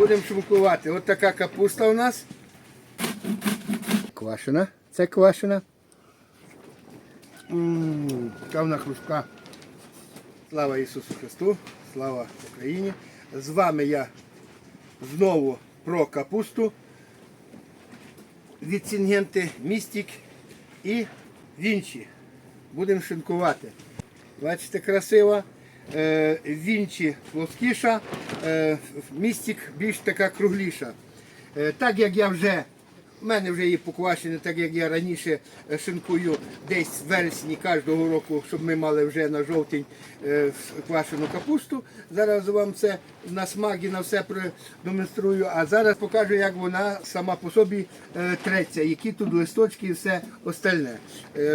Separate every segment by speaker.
Speaker 1: Будемо шумкувати. Ось така капуста у нас. Квашена. Це квашена. Така хрустка. Слава Ісусу Христу, слава Україні. З вами я знову про капусту. Від Сінгенти Містік і Вінчі. Будемо шинкувати. Бачите, красиво. Е, Вінчі плоскіша, е, містик більш така кругліша. Е, Так як я вже, в мене вже є поквашені, так як я раніше шинкую десь в вересні кожного року, щоб ми мали вже на жовтень квашену капусту. Зараз вам це на смак і на все продемонструю. А зараз покажу, як вона сама по собі треться, які тут листочки і все остальне.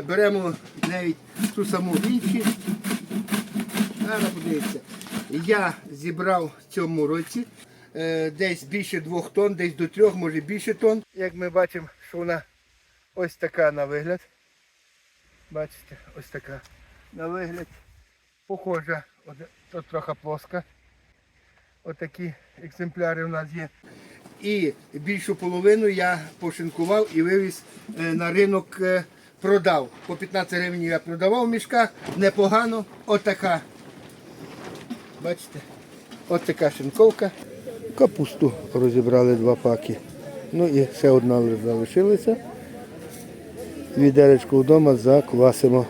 Speaker 1: Беремо навіть ту саму вінчі. Зараз подивіться. Я зібрав в цьому році е, десь більше двох тонн, десь до трьох, може більше тонн. Як ми бачимо, що вона ось така на вигляд. Бачите, ось така на вигляд. Похожа, тут трохи плоска. Отакі екземпляри у нас є. І більшу половину я пошинкував і вивіз е, на ринок, е, продав. По 15 гривень я продавав в мішках, непогано. Отака. Бачите? От така шинковка. Капусту розібрали два паки. Ну і ще одна залишилася. Відеречку вдома заквасимо.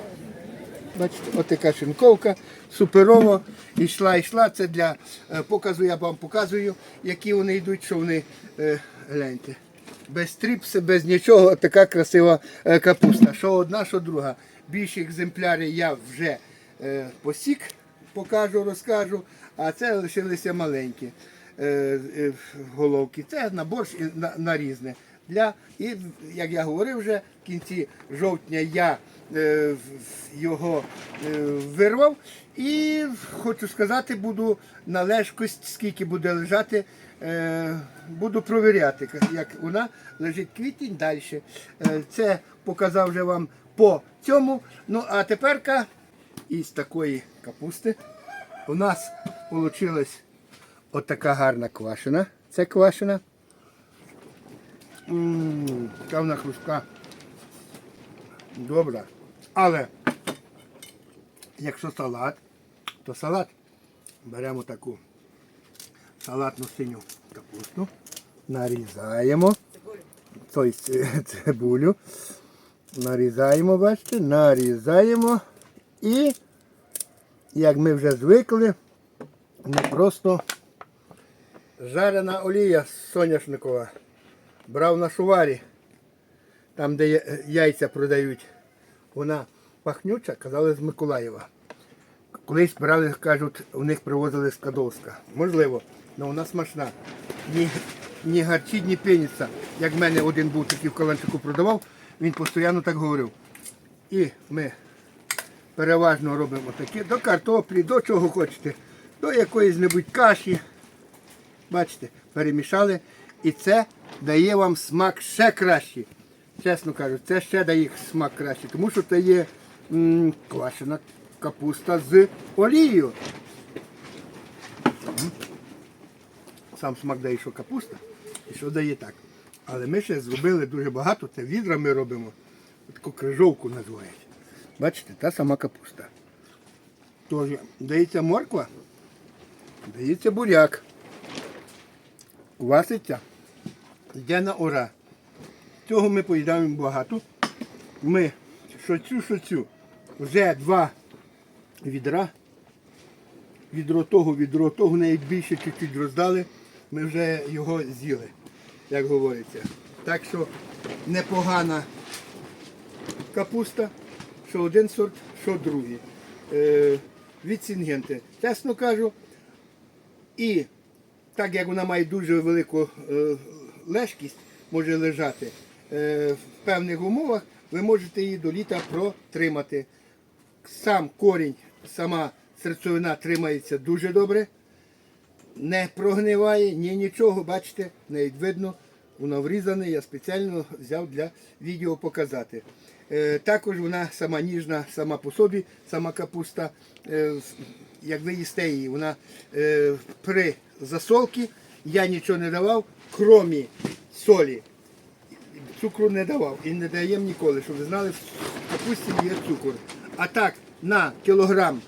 Speaker 1: Бачите, от така шинковка, суперово. Ішла, йшла. Це для е, показу, я вам показую, які вони йдуть, що вони е, гляньте. Без тріпси, без нічого, така красива е, капуста. Що одна, що друга. Більші екземпляри я вже посік, покажу, розкажу, а це лишилися маленькі е, е, головки. Це на борщ і на, на різне. Для, і, як я говорив вже, в кінці жовтня я е, його е, вирвав. І хочу сказати, буду належкость, скільки буде лежати, е, буду провіряти, як вона лежить квітень далі. Е, це показав вже вам по цьому. Ну а тепер із такої капусти у нас вийшла отака гарна квашена. Це квашена. Вона хрустка. Добра. Але якщо салат, то салат беремо таку салатну синю капусту, нарізаємо. Цибулю. Нарізаємо, бачите, нарізаємо і, як ми вже звикли, не просто жарена олія соняшникова. Брав на шуварі, там, де яйця продають. Вона пахнюча, казали з Миколаєва. Колись брали, кажуть, у них привозили з Кадовська. Можливо, але вона смачна. Ні, ні гарчить, ні пеніться. Як в мене один був такий в Каланчику продавав, він постійно так говорив. І ми переважно робимо таке до картоплі, до чого хочете, до якоїсь небудь каші. Бачите, перемішали. І це дає вам смак ще кращий. Чесно кажу, це ще дає смак кращий, тому що це є м, квашена капуста з олією. Сам смак дає, що капуста і що дає так. Але ми ще зробили дуже багато, це відра ми робимо. Таку крижовку називають. Бачите, та сама капуста. Тож дається морква, дається буряк. Кваситься, йде на ура. Цього ми поїдаємо багато. Ми що цю, що цю. Вже два відра. Відро того, відро того, навіть більше чуть-чуть роздали. Ми вже його з'їли, як говориться. Так що непогана капуста, що один сорт, що другий. Е, від Сінгенти. Чесно кажу, і так як вона має дуже велику е, лежкість, може лежати е, в певних умовах, ви можете її до літа протримати. Сам корінь, сама серцевина тримається дуже добре, не прогниває, ні нічого, бачите, навіть видно, воно врізане, я спеціально взяв для відео показати. Е, також вона сама ніжна, сама по собі, сама капуста. Е, як ви їсте її, вона е, при засолці я нічого не давав, крім солі. Цукру не давав і не даємо ніколи, щоб ви знали, в капусті є цукор. А так, на кілограм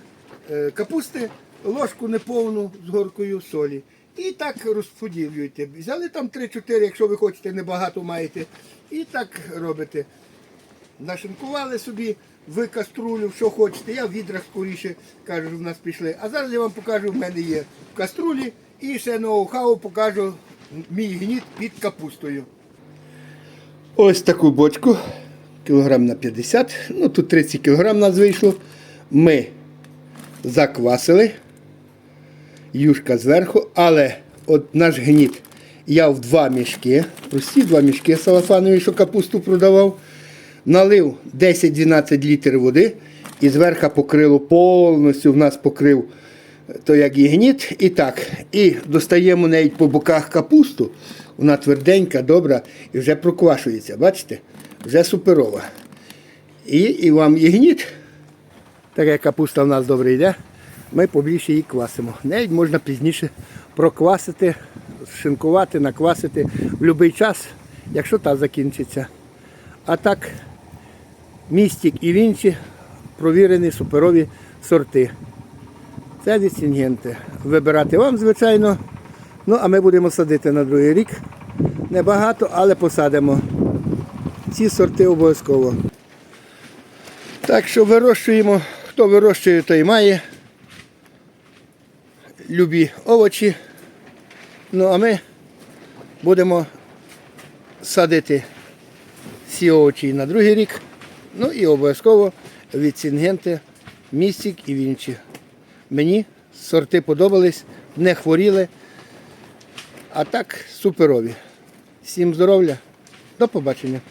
Speaker 1: капусти ложку неповну з горкою солі. І так розподілюєте. Взяли там 3-4, якщо ви хочете, небагато маєте. І так робите. Нашинкували собі в каструлю, що хочете. Я в відрах скоріше кажу, в нас пішли. А зараз я вам покажу, в мене є в каструлі і ще ноу-хау покажу мій гніт під капустою. Ось таку бочку, кілограм на 50, ну тут 30 кілограм нас вийшло. Ми заквасили, юшка зверху, але от наш гніт я в два мішки, прості два мішки салафанові, що капусту продавав, налив 10-12 літрів води і зверху покрило повністю в нас покрив то як і гніт, і так. І достаємо навіть по боках капусту. Вона тверденька, добра і вже проквашується. Бачите? Вже суперова. І, і вам і гніт. Так як капуста в нас добре йде, ми побільше її квасимо. Навіть можна пізніше проквасити, шинкувати, наквасити в будь-який час, якщо та закінчиться. А так, містик і вінчі провірені суперові сорти. Це дисінгенти. Вибирати вам, звичайно. Ну, а ми будемо садити на другий рік. Небагато, але посадимо. Ці сорти обов'язково. Так що вирощуємо. Хто вирощує, той має. Любі овочі. Ну, а ми будемо садити ці овочі на другий рік. Ну і обов'язково від Сінгенти містик і вінчі. Мені сорти подобались, не хворіли. А так суперові. Всім здоров'я, до побачення.